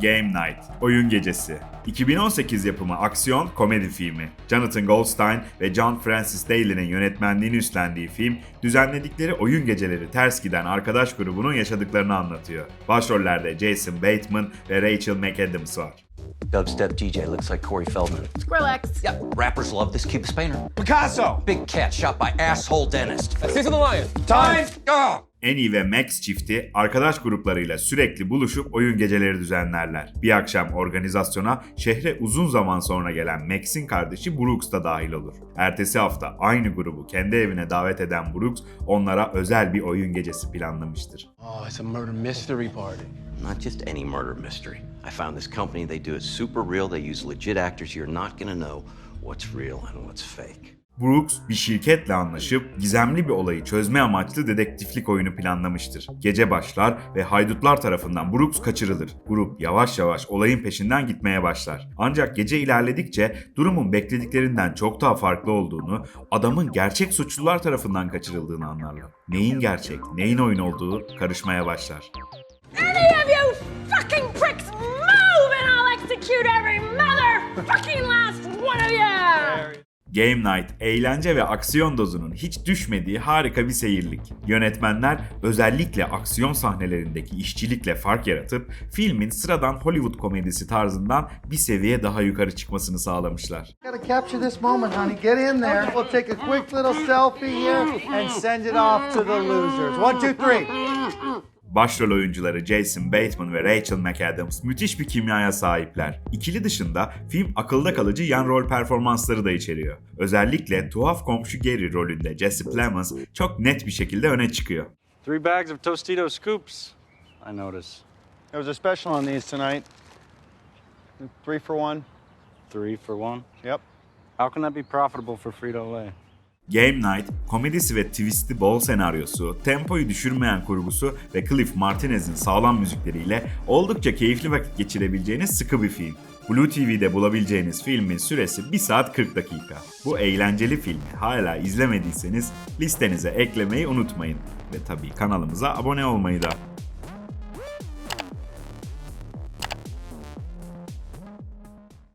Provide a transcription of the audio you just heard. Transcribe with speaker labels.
Speaker 1: Game Night, Oyun Gecesi. 2018 yapımı aksiyon komedi filmi. Jonathan Goldstein ve John Francis Daley'nin yönetmenliğini üstlendiği film, düzenledikleri oyun geceleri ters giden arkadaş grubunun yaşadıklarını anlatıyor. Başrollerde Jason Bateman ve Rachel McAdams var.
Speaker 2: Dubstep DJ looks like Corey Feldman.
Speaker 3: Skrillex.
Speaker 2: Yeah, rappers love this Cubist painter.
Speaker 4: Picasso!
Speaker 2: Big cat shot by asshole dentist.
Speaker 3: Cecil the Lion.
Speaker 4: Time!
Speaker 2: Oh!
Speaker 1: Annie ve Max çifti arkadaş gruplarıyla sürekli buluşup oyun geceleri düzenlerler. Bir akşam organizasyona şehre uzun zaman sonra gelen Max'in kardeşi Brooks da dahil olur. Ertesi hafta aynı grubu kendi evine davet eden Brooks onlara özel bir oyun gecesi planlamıştır.
Speaker 5: Oh, it's a murder mystery party.
Speaker 2: Not just any murder mystery. I found this company, they do it super real. They use legit actors. You're not gonna know what's real and what's fake.
Speaker 1: Brooks bir şirketle anlaşıp gizemli bir olayı çözme amaçlı dedektiflik oyunu planlamıştır. Gece başlar ve haydutlar tarafından Brooks kaçırılır. Grup yavaş yavaş olayın peşinden gitmeye başlar. Ancak gece ilerledikçe durumun beklediklerinden çok daha farklı olduğunu, adamın gerçek suçlular tarafından kaçırıldığını anlarlar. Neyin gerçek, neyin oyun olduğu karışmaya başlar.
Speaker 3: Any of you fucking pricks move and I'll execute every motherfucking last one of you!
Speaker 1: Game Night, eğlence ve aksiyon dozunun hiç düşmediği harika bir seyirlik. Yönetmenler özellikle aksiyon sahnelerindeki işçilikle fark yaratıp filmin sıradan Hollywood komedisi tarzından bir seviye daha yukarı çıkmasını sağlamışlar. Başrol oyuncuları Jason Bateman ve Rachel McAdams müthiş bir kimyaya sahipler. İkili dışında film akılda kalıcı yan rol performansları da içeriyor. Özellikle tuhaf komşu Gary rolünde Jesse Plemons çok net bir şekilde öne çıkıyor.
Speaker 6: Three bags of Tostito scoops, I notice.
Speaker 7: There was a special on these tonight. Three for one.
Speaker 6: Three for one.
Speaker 7: Yep.
Speaker 6: How can that be profitable for Frito-Lay?
Speaker 1: Game Night, komedisi ve twist'i bol senaryosu, tempoyu düşürmeyen kurgusu ve Cliff Martinez'in sağlam müzikleriyle oldukça keyifli vakit geçirebileceğiniz sıkı bir film. Blue TV'de bulabileceğiniz filmin süresi 1 saat 40 dakika. Bu eğlenceli filmi hala izlemediyseniz listenize eklemeyi unutmayın. Ve tabii kanalımıza abone olmayı da.